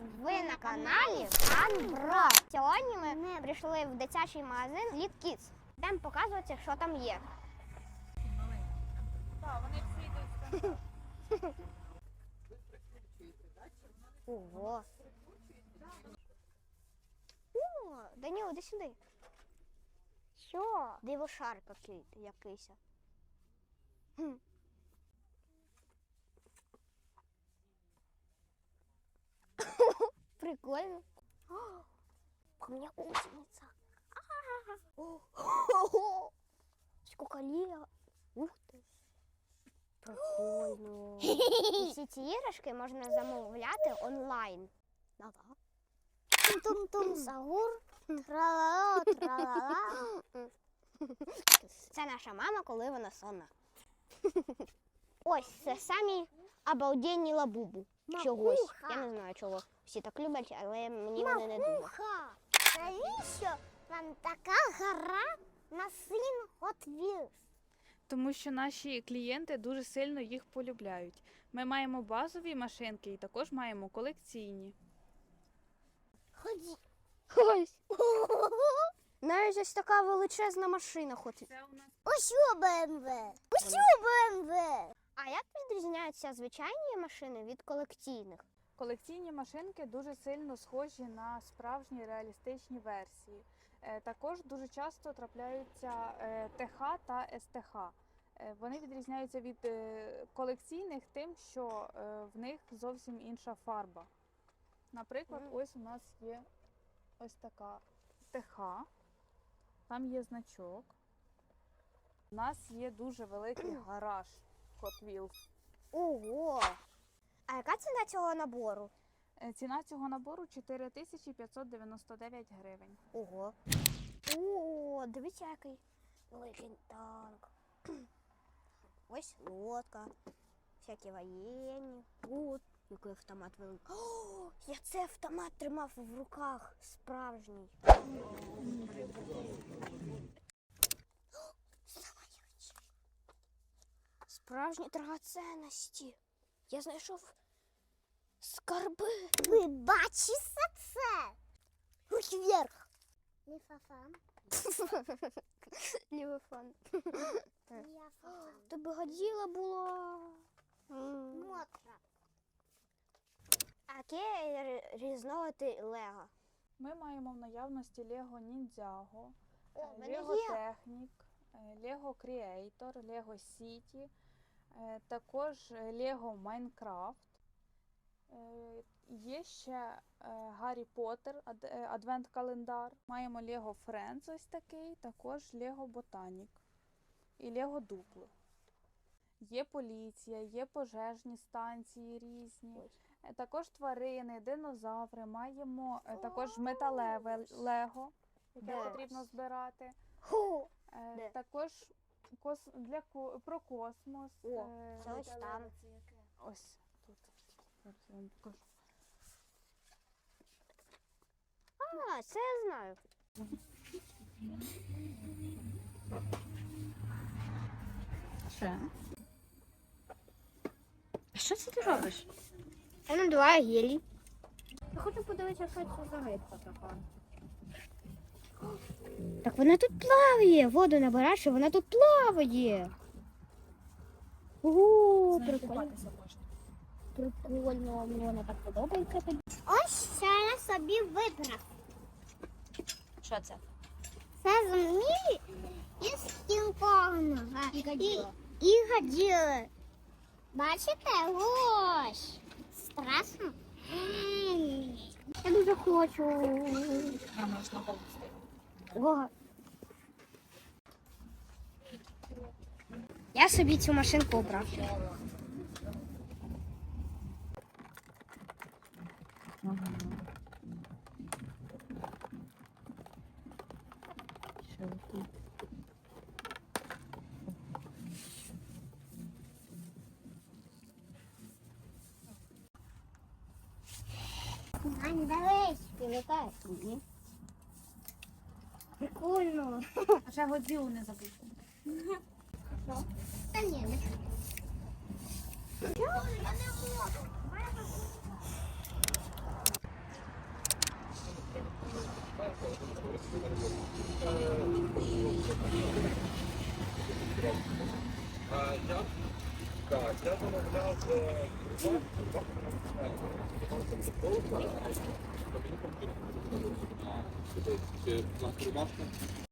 Ви на каналі Пан Бро. Сьогодні ми прийшли в дитячий магазин Літ Kids. Йдемо показувати, що там є. Ого. О, Даніло, іди сюди. Що? Дивошар який, якийсь. Прикольно. О, У меня гусеница. Сколько лет. Ух ты. Прикольно. Всі ці іграшки можна замовляти онлайн. Да-да. Тум-тум сагур. Тра-ла-ла, тра-ла-ла. Це наша мама, коли вона сонна. Ось це самі обалденні лабубу. Чогось. Я не знаю, чого всі так люблять, але мені вони не дуже. Навіщо вам така гора на син Hot Wheels? Тому що наші клієнти дуже сильно їх полюбляють. Ми маємо базові машинки і також маємо колекційні. Ході. Ось. Навіть ось така величезна машина ходить. Це у нас Ось БМВ. БМВ. А як відрізняються звичайні машини від колекційних? колекційні машинки дуже сильно схожі на справжні реалістичні версії. Е, Також дуже часто трапляються е, ТХ та СТХ. Е, Вони відрізняються від колекційних тим, що в них зовсім інша фарба. Наприклад, ось у нас є ось така ТХ, там є значок. У нас є дуже великий гараж Hot Wheels. Ого. А яка ціна цього набору? Е, Ціна цього набору 4599 гривень. Ого. О, дивіться, який великий танк. Ось лодка. Всякі воєнні. От, який автомат великий. О, я цей автомат тримав в руках. Справжній. О, самолітчик. Справжні драгоценності. Я знайшов скарби. Ви бачите це? Руки вверх. Лифофан. Лівофон. Лифофан. Тобі годіло було. Мокро. А яке р- Лего? Ми маємо в наявності Lego Ninjago, О, е, в мене Lego є. Також е, Lego Minecraft. Е, Є ще е, Гаррі Поттер, е, адвент-календар. Маємо Lego Friends ось такий, також Lego Botanic і Lego Duplo. Є поліція, є пожежні станції різні. Е, Також тварини, динозаври, маємо е, також металеве лего, яке потрібно збирати. Е? Також кос... для ко... про космос. О, е, це ось там. Ось тут. Зараз я вам покажу. А, це я знаю. Що? Що це ти робиш? Я надуваю гелій. Я хочу подивитися, що це за рибка така. Так вона тут плаває. Воду набираєш, і вона тут плаває. О, прикольно. Прикольно, мені вона так подобається. Ось що я собі вибрав. Що це? Це змій із кінг-конга. І. І, і Годзилла. Бачите? Ось. Страшно? Я дуже хочу. А можна повністю. Я собі цю машинку обрав. Ань. Ти летаєш? Прикольно. А ще годзілу не забудь. Та ні, не Я не можу. Я Ja, dat is een